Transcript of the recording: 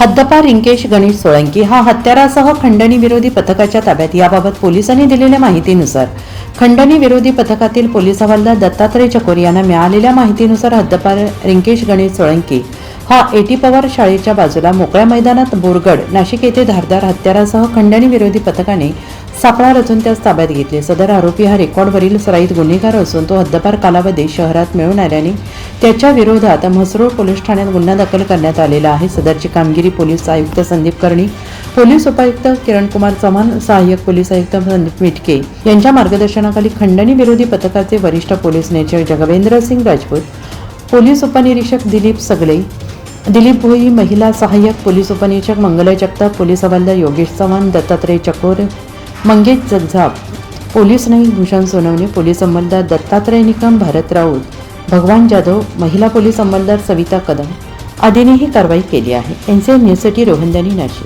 हद्दपार रिंकेश गणेश सोळंकी हा हत्यारासह खंडणी विरोधी पथकाच्या ताब्यात. याबाबत पोलिसांनी दिलेल्या माहितीनुसार खंडणी विरोधी पथकातील पोलीस हवालदार दत्तात्रय चकोर यांना मिळालेल्या माहितीनुसार हद्दपार रिंकेश गणेश सोळंकी हा एटी पवार शाळेच्या बाजूला मोकळ्या मैदानात बोरगड नाशिक येथे धारदार हत्यारासह खंडणी विरोधी पथकाने सापळा रचून त्यास ताब्यात घेतले. सदर आरोपी हा रेकॉर्डवरील सराईत गुन्हेगार असून तो हद्दपार कालावधी शहरात मिळवणाऱ्याने त्याच्या विरोधात म्हसरूळ पोलीस ठाण्यात गुन्हा दाखल करण्यात आलेला आहे. सदरची कामगिरी पोलीस आयुक्त संदीप कर्णी पोलीस उपायुक्त किरणकुमार चव्हाण सहाय्यक पोलीस आयुक्त संदीप मिटके यांच्या मार्गदर्शनाखाली खंडणी विरोधी पथकाचे वरिष्ठ पोलीस निरीक्षक जगवेंद्र सिंग राजपूत पोलीस उपनिरीक्षक दिलीप सगळे दिलीप भोई महिला सहाय्यक पोलीस उपनिरीक्षक मंगला जगताप पोलीस हवालदार योगेश चव्हाण दत्तात्रय चकोर मंगेश जगझाप पोलीस नाही भूषण सोनवणे पोलीस अंमलदार दत्तात्रय निकम भारत राऊत भगवान जाधव महिला पोलीस अंमलदार सविता कदम आदींनी ही कारवाई केली आहे. एनसीएन न्यूजसाठी रोहनदानी नाशिक.